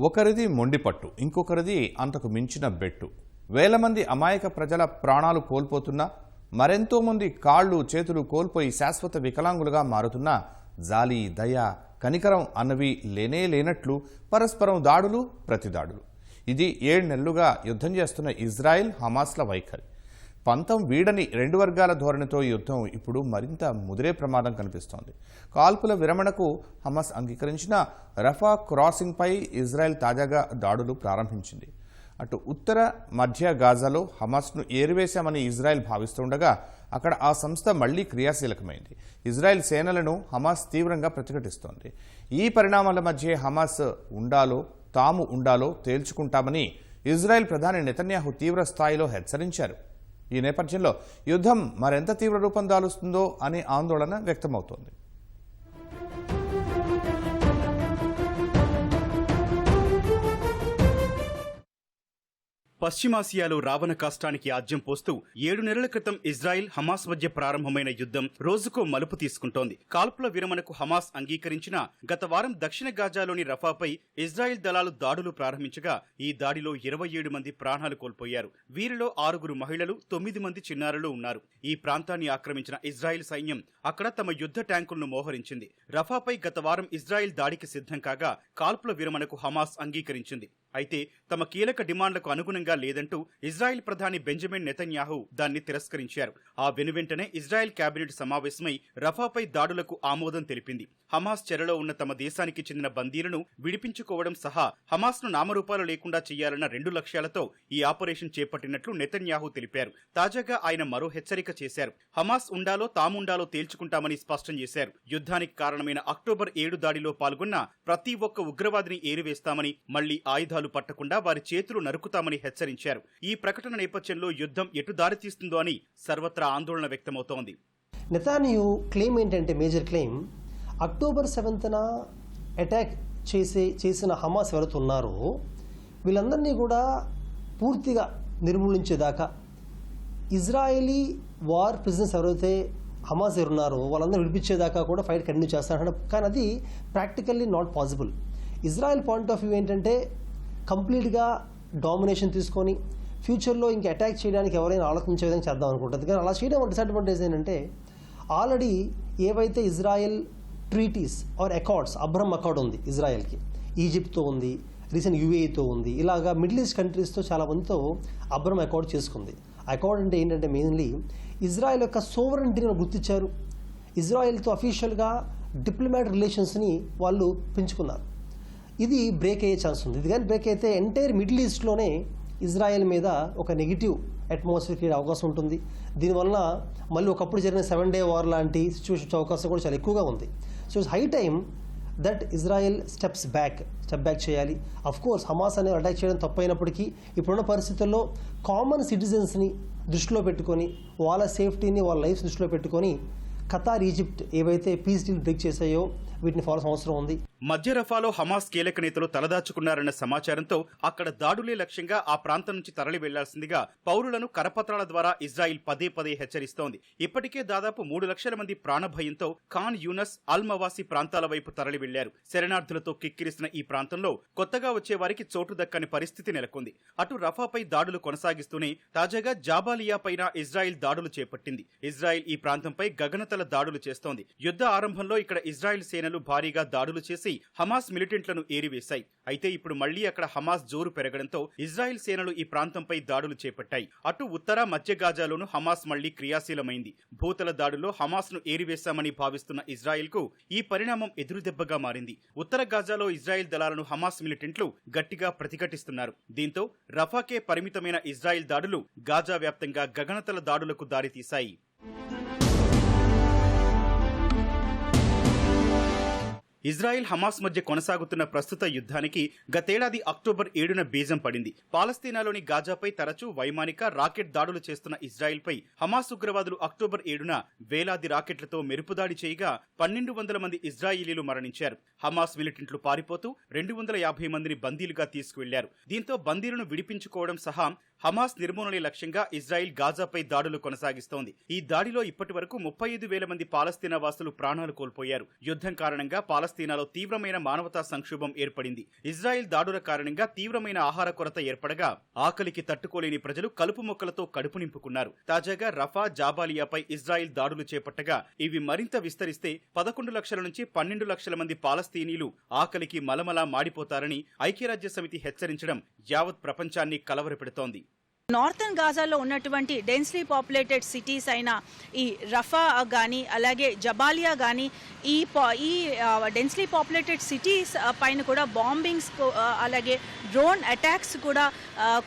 ఒకరిది మొండిపట్టు ఇంకొకరిది అంతకు మించిన బెట్టు. వేల మంది అమాయక ప్రజల ప్రాణాలు కోల్పోతున్నా మరెంతో మంది కాళ్ళు చేతులు కోల్పోయి శాశ్వత వికలాంగులుగా మారుతున్నా జాలి దయ కనికరం అన్నవి లేనే లేనట్లు పరస్పరం దాడులు ప్రతిదాడులు. ఇది ఏడు నెలలుగా యుద్ధం చేస్తున్న ఇజ్రాయెల్ హమాస్ల వైఖరి. పంతం వీడని రెండు వర్గాల ధోరణితో యుద్ధం ఇప్పుడు మరింత ముదిరే ప్రమాదం కనిపిస్తోంది. కాల్పుల విరమణకు హమాస్ అంగీకరించిన రఫా క్రాసింగ్పై ఇజ్రాయెల్ తాజాగా దాడులు ప్రారంభించింది. అటు ఉత్తర మధ్య గాజాలో హమాస్ను ఏరివేశామని ఇజ్రాయెల్ భావిస్తుండగా అక్కడ ఆ సంస్థ మళ్ళీ క్రియాశీలకమైంది. ఇజ్రాయెల్ సేనలను హమాస్ తీవ్రంగా ప్రతిఘటిస్తోంది. ఈ పరిణామాల మధ్య హమాస్ ఉండాలో తాము ఉండాలో తేల్చుకుంటామని ఇజ్రాయెల్ ప్రధాని నెతన్యాహు తీవ్ర స్థాయిలో హెచ్చరించారు. ఈ నేపథ్యంలో యుద్ధం మరెంత తీవ్ర రూపం దాలుస్తుందో అనే ఆందోళన వ్యక్తమవుతోంది. పశ్చిమాసియాలో రావణ కాష్టానికి ఆజ్యం పోస్తూ ఏడు నెలల క్రితం ఇజ్రాయిల్ హమాస్ మధ్య ప్రారంభమైన యుద్ధం రోజుకో మలుపు తీసుకుంటోంది. కాల్పుల విరమణకు హమాస్ అంగీకరించిన గత వారం దక్షిణ గాజాలోని రఫాపై ఇజ్రాయిల్ దళాలు దాడులు ప్రారంభించగా ఈ దాడిలో ఇరవై ఏడు మంది ప్రాణాలు కోల్పోయారు. వీరిలో ఆరుగురు మహిళలు తొమ్మిది మంది చిన్నారులు ఉన్నారు. ఈ ప్రాంతాన్ని ఆక్రమించిన ఇజ్రాయిల్ సైన్యం అక్కడ తమ యుద్ధ ట్యాంకులను మోహరించింది. రఫాపై గత వారం ఇజ్రాయిల్ దాడికి సిద్ధం కాగా కాల్పుల విరమణకు హమాస్ అంగీకరించింది. అయితే తమ కీలక డిమాండ్లకు అనుగుణంగా లేదంటూ ఇజ్రాయెల్ ప్రధాని బెంజమిన్ నెతన్యాహు దాన్ని తిరస్కరించారు. ఆ వెనువెంటనే ఇజ్రాయెల్ కేబినెట్ సమావేశమై రఫాపై దాడులకు ఆమోదం తెలిపింది. హమాస్ చెరలో ఉన్న తమ దేశానికి చెందిన బందీలను విడిపించుకోవడం సహా హమాస్ను నామరూపాలు లేకుండా చేయాలన్న రెండు లక్ష్యాలతో ఈ ఆపరేషన్ చేపట్టినట్లు నెతన్యాహు తెలిపారు. తాజాగా ఆయన మరో హెచ్చరిక చేశారు. హమాస్ ఉండాలో తాముండాలో తేల్చుకుంటామని స్పష్టం చేశారు. యుద్ధానికి కారణమైన అక్టోబర్ ఏడు దాడిలో పాల్గొన్న ప్రతి ఒక్క ఉగ్రవాదిని ఏరివేస్తామని మళ్ళీ ఆయుధాలు పట్టకుండా వారి చేతులు నరుకుతామని హెచ్చరించారు. ఈ ప్రకటన నేపథ్యంలో యుద్ధం ఎటు దారితీస్తుందో అని సర్వత్రా ఆందోళన వ్యక్తమవుతోంది. నెతానియు క్లెయిమ్ ఏంటంటే మేజర్ క్లెయిమ్ అక్టోబర్ సెవెంత్న అటాక్ చేసే చేసిన హమాస్ ఎవరైతే ఉన్నారో వీళ్ళందరినీ కూడా పూర్తిగా నిర్మూలించేదాకా ఇజ్రాయేలీ వార్ ప్రిజనర్స్ ఎవరైతే హమాస్ ఎవరు ఉన్నారో వాళ్ళందరూ విడిపించేదాకా కూడా ఫైట్ కంటిన్యూ చేస్తారంటే కానీ అది practically not possible. Israel point of view ఏంటంటే కంప్లీట్గా డామినేషన్ తీసుకొని ఫ్యూచర్లో ఇంక అటాక్ చేయడానికి ఎవరైనా ఆలోచించే విధంగా చేద్దాం అనుకుంటుంది. కానీ అలా చేయడం డిసడ్వాంటేజ్ ఏంటంటే ఆల్రెడీ ఏవైతే Israel treaties or accords Abraham accord ఉంది ఇజ్రాయెల్కి ఈజిప్ట్తో ఉంది రీసెంట్ యూఏఈతో ఉంది ఇలాగా మిడిల్ ఈస్ట్ కంట్రీస్తో చాలా మందితో అబ్రహం అకార్డ్ చేసుకుంది. అకార్డ్ అంటే ఏంటంటే మెయిన్లీ ఇజ్రాయెల్ యొక్క సోవరెంటీని గుర్తించారు. ఇజ్రాయెల్తో అఫీషియల్గా డిప్లొమాటిక్ రిలేషన్స్ని వాళ్ళు పెంచుకున్నారు. ఇది బ్రేక్ అయ్యే ఛాన్స్ ఉంది. ఇది కానీ బ్రేక్ అయితే ఎంటైర్ మిడిల్ ఈస్ట్లోనే ఇజ్రాయెల్ మీద ఒక నెగిటివ్ అట్మాస్ఫియర్ క్రియేట్ అవకాశం ఉంటుంది. దీనివల్ల మళ్ళీ ఒకప్పుడు జరిగిన సెవెన్ డే వార్ లాంటి సిచ్యువేషన్స్ అవకాశం కూడా చాలా ఎక్కువగా ఉంది. So high time that Israel steps back step back చేయాలి. అఫ్ కోర్స్ హమాస్ అనేది అటాక్ చేయడం తప్పైనప్పటికీ ఇప్పుడున్న పరిస్థితుల్లో కామన్ సిటిజన్స్ని దృష్టిలో పెట్టుకొని వాళ్ళ సేఫ్టీని వాళ్ళ లైఫ్ దృష్టిలో పెట్టుకొని ఖతార్ ఈజిప్ట్ ఏవైతే పీస్ డీల్ బ్రేక్ చేశాయో వీటిని ఫాలో అవసరం ఉంది. మధ్య రఫాలో హమాస్ కీలక నేతలు తలదాచుకున్నారన్న సమాచారంతో అక్కడ దాడులే లక్ష్యంగా ఆ ప్రాంతం నుంచి తరలి వెళ్ళాల్సిందిగా పౌరులను కరపత్రాల ద్వారా ఇజ్రాయిల్ పదే పదే హెచ్చరిస్తోంది. ఇప్పటికే దాదాపు మూడు లక్షల మంది ప్రాణభయంతో ఖాన్ యూనస్ అల్ మవాసి ప్రాంతాల వైపు తరలి వెళ్ళారు. శరణార్థులతో కిక్కిరిసిన ఈ ప్రాంతంలో కొత్తగా వచ్చే వారికి చోటు దక్కని పరిస్థితి నెలకొంది. అటు రఫాపై దాడులు కొనసాగిస్తూనే తాజాగా జాబాలియా పైన ఇజ్రాయిల్ దాడులు చేపట్టింది. ఇజ్రాయిల్ ఈ ప్రాంతంపై గగనతల దాడులు చేస్తోంది. యుద్ధ ఆరంభంలో ఇక్కడ ఇజ్రాయిల్ సేన సేనలు భారీగా దాడులు చేసి హమాస్ మిలిటెంట్లను ఏరివేశాయి. అయితే ఇప్పుడు మళ్ళీ అక్కడ హమాస్ జోరు పెరగడంతో ఇజ్రాయిల్ సేనలు ఈ ప్రాంతంపై దాడులు చేపట్టాయి. అటు ఉత్తర మధ్య గాజాలోను హమాస్ మళ్ళీ క్రియాశీలమైంది. భూతల దాడుల్లో హమాస్ను ఏరివేశామని భావిస్తున్న ఇజ్రాయెల్కు ఈ పరిణామం ఎదురుదెబ్బగా మారింది. ఉత్తర గాజాలో ఇజ్రాయిల్ దళాలను హమాస్ మిలిటెంట్లు గట్టిగా ప్రతిఘటిస్తున్నారు. దీంతో రఫాకే పరిమితమైన ఇజ్రాయెల్ దాడులు గాజా వ్యాప్తంగా గగనతల దాడులకు దారితీశాయి. ఇజ్రాయెల్ హమాస్ మధ్య కొనసాగుతున్న ప్రస్తుత యుద్ధానికి గతేడాది అక్టోబర్ ఏడున బీజం పడింది. పాలస్తీనాలోని గాజాపై తరచూ వైమానిక రాకెట్ దాడులు చేస్తున్న ఇజ్రాయెల్పై హమాస్ ఉగ్రవాదులు అక్టోబర్ ఏడున వేలాది రాకెట్లతో మెరుపుదాడి చేయగా పన్నెండు వందల మంది ఇజ్రాయిలీలు మరణించారు. హమాస్ మిలిటెంట్లు పారిపోతూ రెండు వందల యాభై మందిని బందీలుగా తీసుకువెళ్ళారు. దీంతో బందీలను విడిపించుకోవడం సహా హమాస్ నిర్మూలనే లక్ష్యంగా ఇజ్రాయిల్ గాజాపై దాడులు కొనసాగిస్తోంది. ఈ దాడిలో ఇప్పటి వరకు ముప్పై ఐదు వేల మంది పాలస్తీనా వాసులు ప్రాణాలు కోల్పోయారు. యుద్ధం కారణంగా పాలస్తీనా పాలస్తీనాలో తీవ్రమైన మానవతా సంక్షోభం ఏర్పడింది. ఇజ్రాయెల్ దాడుల కారణంగా తీవ్రమైన ఆహార కొరత ఏర్పడగా ఆకలికి తట్టుకోలేని ప్రజలు కలుపు మొక్కలతో కడుపు నింపుకున్నారు. తాజాగా రఫా జాబాలియాపై ఇజ్రాయెల్ దాడులు చేపట్టగా ఇవి మరింత విస్తరిస్తే పదకొండు లక్షల నుంచి పన్నెండు లక్షల మంది పాలస్తీనీలు ఆకలికి మలమలా మాడిపోతారని ఐక్యరాజ్య సమితి హెచ్చరించడం యావత్ ప్రపంచాన్ని కలవరపెడుతోంది. నార్థన్ గాజాలో ఉన్నటువంటి డెన్స్లీ పాపులేటెడ్ సిటీస్ అయిన ఈ రఫా కానీ అలాగే జబాలియా కానీ ఈ పా- ఈ డెన్స్లీ పాపులేటెడ్ సిటీస్ పైన కూడా బాంబింగ్స్ అలాగే డ్రోన్ అటాక్స్ కూడా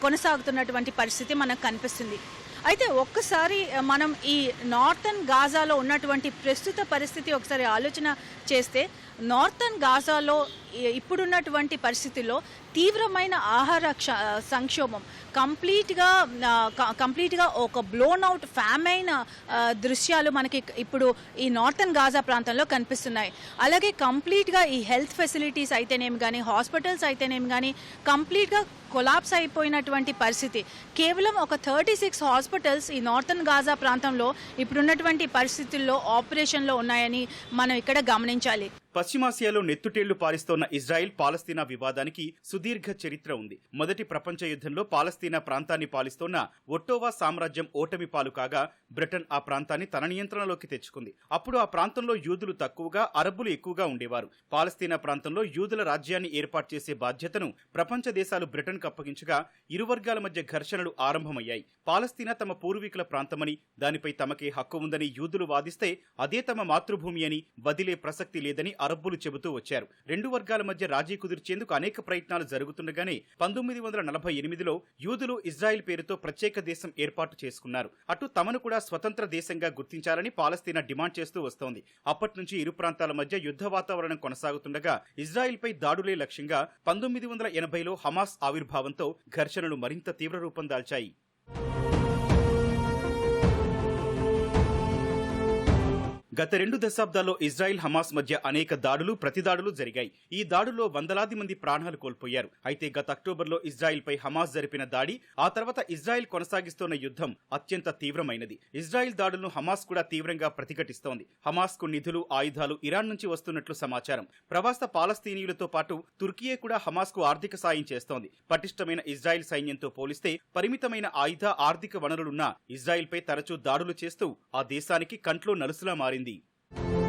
కొనసాగుతున్నటువంటి పరిస్థితి మనకు కనిపిస్తుంది. అయితే ఒక్కసారి మనం ఈ నార్థన్ గాజాలో ఉన్నటువంటి ప్రస్తుత పరిస్థితి ఒకసారి ఆలోచన చేస్తే నార్థన్ గాజాలో ఇప్పుడున్నటువంటి పరిస్థితుల్లో తీవ్రమైన ఆహార క్ష- సంక్షోభం కంప్లీట్గా క- కంప్లీట్గా ఒక బ్లోన్ అవుట్ ఫ్యామైన దృశ్యాలు మనకి ఇప్పుడు ఈ నార్థన్ గాజా ప్రాంతంలో కనిపిస్తున్నాయి. అలాగే కంప్లీట్గా ఈ హెల్త్ ఫెసిలిటీస్ అయితేనేమి కానీ హాస్పిటల్స్ అయితేనేమి కానీ కంప్లీట్గా కొలాప్స్ అయిపోయినటువంటి పరిస్థితి. కేవలం ఒక థర్టీ సిక్స్ హాస్పిటల్స్ ఈ నార్థన్ గాజా ప్రాంతంలో ఇప్పుడున్నటువంటి పరిస్థితుల్లో ఆపరేషన్లో ఉన్నాయని మనం ఇక్కడ గమనించాలి. పశ్చిమాసియాలో నెత్తుటేళ్ళు పాలిస్తోన్న ఇజ్రాయెల్ పాలస్తీనా వివాదానికి సుదీర్ఘ చరిత్ర ఉంది. మొదటి ప్రపంచ యుద్ధంలో పాలస్తీనా ప్రాంతాన్ని పాలిస్తోన్న ఒట్టోవా సామ్రాజ్యం ఓటమి పాలు కాగా బ్రిటన్ ఆ ప్రాంతాన్ని తన నియంత్రణలోకి తెచ్చుకుంది. అప్పుడు ఆ ప్రాంతంలో యూదులు తక్కువగా అరబ్బులు ఎక్కువగా ఉండేవారు. పాలస్తీనా ప్రాంతంలో యూదుల రాజ్యాన్ని ఏర్పాటు చేసే బాధ్యతను ప్రపంచ దేశాలు బ్రిటన్కు అప్పగించగా ఇరు వర్గాల మధ్య ఘర్షణలు ఆరంభమయ్యాయి. పాలస్తీనా తమ పూర్వీకుల ప్రాంతమని దానిపై తమకే హక్కు ఉందని యూదులు వాదిస్తే అదే తమ మాతృభూమి అని వదిలే ప్రసక్తి లేదని అరబ్బులు చెబుతూ వచ్చారు. రెండు వర్గాల మధ్య రాజీ కుదిర్చేందుకు అనేక ప్రయత్నాలు జరుగుతుండగానే పంతొమ్మిది వందల నలభై ఎనిమిదిలో యూదులు ఇజ్రాయెల్ పేరుతో ప్రత్యేక దేశం ఏర్పాటు చేసుకున్నారు. అటు తమను కూడా స్వతంత్ర దేశంగా గుర్తించాలని పాలస్తీనా డిమాండ్ చేస్తూ వస్తోంది. అప్పటి నుంచి ఇరు ప్రాంతాల మధ్య యుద్ధ వాతావరణం కొనసాగుతుండగా ఇజ్రాయెల్పై దాడులే లక్ష్యంగా పంతొమ్మిది వందల ఎనభైలో హమాస్ ఆవిర్భావంతో ఘర్షణలు మరింత తీవ్ర రూపం దాల్చాయి. గత రెండు దశాబ్దాల్లో ఇజ్రాయిల్ హమాస్ మధ్య అనేక దాడులు ప్రతిదాడులు జరిగాయి. ఈ దాడుల్లో వందలాది మంది ప్రాణాలు కోల్పోయారు. అయితే గత అక్టోబర్లో ఇజ్రాయిల్పై హమాస్ జరిపిన దాడి ఆ తర్వాత ఇజ్రాయిల్ కొనసాగిస్తోన్న యుద్ధం అత్యంత తీవ్రమైనది. ఇజ్రాయిల్ దాడులను హమాస్ కూడా తీవ్రంగా ప్రతిఘటిస్తోంది. హమాస్కు నిధులు ఆయుధాలు ఇరాన్ నుంచి వస్తున్నట్లు సమాచారం. ప్రవాస పాలస్తీనీయులతో పాటు తుర్కీయే కూడా హమాస్కు ఆర్థిక సాయం చేస్తోంది. పటిష్టమైన ఇజ్రాయిల్ సైన్యంతో పోలిస్తే పరిమితమైన ఆయుధ ఆర్థిక వనరులున్న ఇజ్రాయిల్పై తరచూ దాడులు చేస్తూ ఆ దేశానికి కంట్లో నలుసులా మారింది. you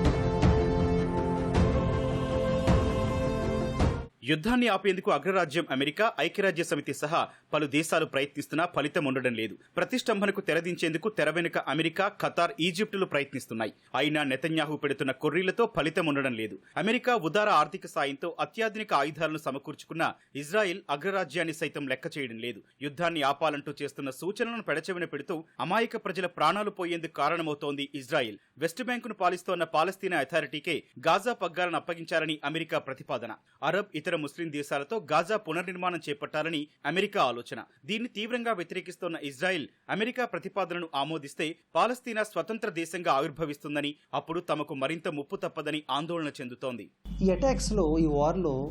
యుద్ధాన్ని ఆపేందుకు అగ్రరాజ్యం అమెరికా ఐక్యరాజ్య సమితి సహా పలు దేశాలు ప్రయత్నిస్తున్నా ఫలితం ఉండడం లేదు. ప్రతిష్టంభనకు తెరదించేందుకు తెర వెనుక అమెరికా ఖతార్ ఈజిప్టులు ప్రయత్నిస్తున్నాయి. అయినా నెతన్యాహు పెడుతున్న కొర్రీలతో ఫలితం ఉండడం లేదు. అమెరికా ఉదార ఆర్థిక సాయంతో అత్యాధునిక ఆయుధాలను సమకూర్చుకున్న ఇజ్రాయెల్ అగ్రరాజ్యాన్ని సైతం లెక్క చేయడం లేదు. యుద్ధాన్ని ఆపాలంటూ చేస్తున్న సూచనలను పెడచెవిన పెడుతూ అమాయక ప్రజల ప్రాణాలు పోయేందుకు కారణమవుతోంది ఇజ్రాయిల్. వెస్ట్ బ్యాంకును పాలిస్తోన్న పాలస్తీనా అథారిటీకే గాజా పగ్గాలను అప్పగించాలని అమెరికా ప్రతిపాదన. అరబ్ ఇతర ముస్లిం దేశాలతో గాజా పునర్నిర్మాణం చేపట్టాలని అమెరికా ఆలోచన. దీన్ని తీవ్రంగా వ్యతిరేకిస్తోన్న ఇజ్రాయెల్ అమెరికా ప్రతిపాదనను ఆమోదిస్తే పాలస్తీనా స్వతంత్ర దేశంగా ఆవిర్భవిస్తుందని అప్పుడు తమకు మరింత ముప్పు తప్పదని ఆందోళన చెందుతోంది. ఈ అటాక్స్లో ఈ వార్లో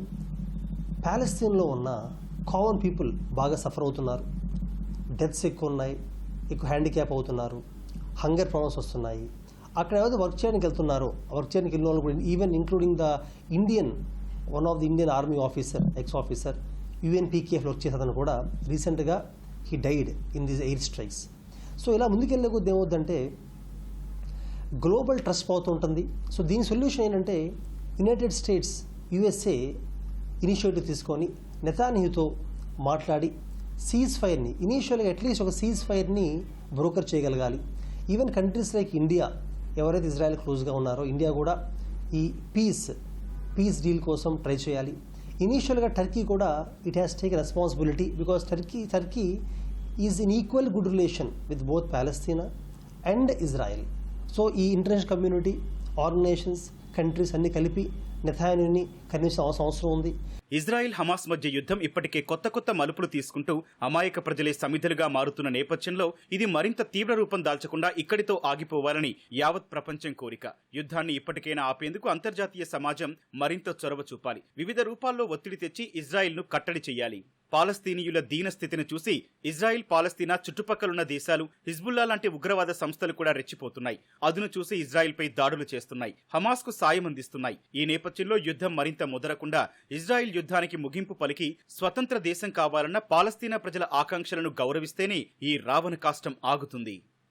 పాలస్తీన్లో ఉన్న కామన్ పీపుల్ బాగా సఫర్ అవుతున్నారు. డెత్స్ ఎక్కువ ఉన్నాయి ఎక్కువ హ్యాండిక్యాప్ అవుతున్నారు హంగర్ ప్రాబ్లమ్స్ వస్తున్నాయి. అక్కడ ఏదైతే వర్క్ చేయడానికి వెళ్తున్నారో వర్క్ చేయడానికి వెళ్ళిన వాళ్ళు కూడా even including the Indian one of the Indian army officer ex officer యుఎన్పీకేఎఫ్లో work కూడా రీసెంట్గా he died in this air strikes so ఇలా ముందుకెళ్ళే కొద్ది ఏమవుద్దంటే గ్లోబల్ ట్రస్ట్ పోతూ ఉంటుంది. సో దీని సొల్యూషన్ ఏంటంటే యునైటెడ్ స్టేట్స్ యుఎస్ఏ ఇనిషియేటివ్ తీసుకొని నెతాన్యూతో మాట్లాడి సీజ్ ఫైర్ని ఇనీషియల్గా అట్లీస్ట్ ఒక సీజ్ ఫైర్ని బ్రోకర్ చేయగలగాలి. ఈవెన్ కంట్రీస్ లైక్ ఇండియా ఎవరైతే ఇజ్రాయెల్ క్లోజ్గా ఉన్నారో ఇండియా కూడా ఈ పీస్ పీస్ డీల్ కోసం ట్రై చేయాలి. ఇనీషియల్గా టర్కీ కూడా it has take responsibility because Turkey Turkey is in equal good relation with both Palestine and Israel so ఈ ఇంటర్నేషనల్ కమ్యూనిటీ ఆర్గనైజేషన్స్ కంట్రీస్ అన్ని కలిపి నెథానుని కనీసం అవసరం ఉంది. ఇజ్రాయెల్ హమాస్ మధ్య యుద్ధం ఇప్పటికే కొత్త కొత్త మలుపులు తీసుకుంటూ అమాయక ప్రజలే సమిధులుగా మారుతున్న నేపథ్యంలో ఇది మరింత తీవ్ర రూపం దాల్చకుండా ఇక్కడితో ఆగిపోవాలని యావత్ ప్రపంచం కోరిక. యుద్ధాన్ని ఇప్పటికైనా ఆపేందుకు అంతర్జాతీయ సమాజం మరింత చొరవ చూపాలి. వివిధ రూపాల్లో ఒత్తిడి తెచ్చి ఇజ్రాయెల్ను కట్టడి చేయాలి. పాలస్తీనీయుల దీన స్థితిని చూసి ఇజ్రాయిల్ పాలస్తీనా చుట్టుపక్కలున్న దేశాలు హిజ్బుల్లా లాంటి ఉగ్రవాద సంస్థలు కూడా రెచ్చిపోతున్నాయి. అదును చూసి ఇజ్రాయిల్పై దాడులు చేస్తున్నాయి. హమాస్కు సాయం అందిస్తున్నాయి. ఈ నేపథ్యంలో యుద్ధం మరింత ముదరకుండా ఇజ్రాయిల్ యుద్ధానికి ముగింపు పలికి స్వతంత్ర దేశం కావాలన్న పాలస్తీనా ప్రజల ఆకాంక్షలను గౌరవిస్తేనే ఈ రావణ కాష్టం ఆగుతుంది.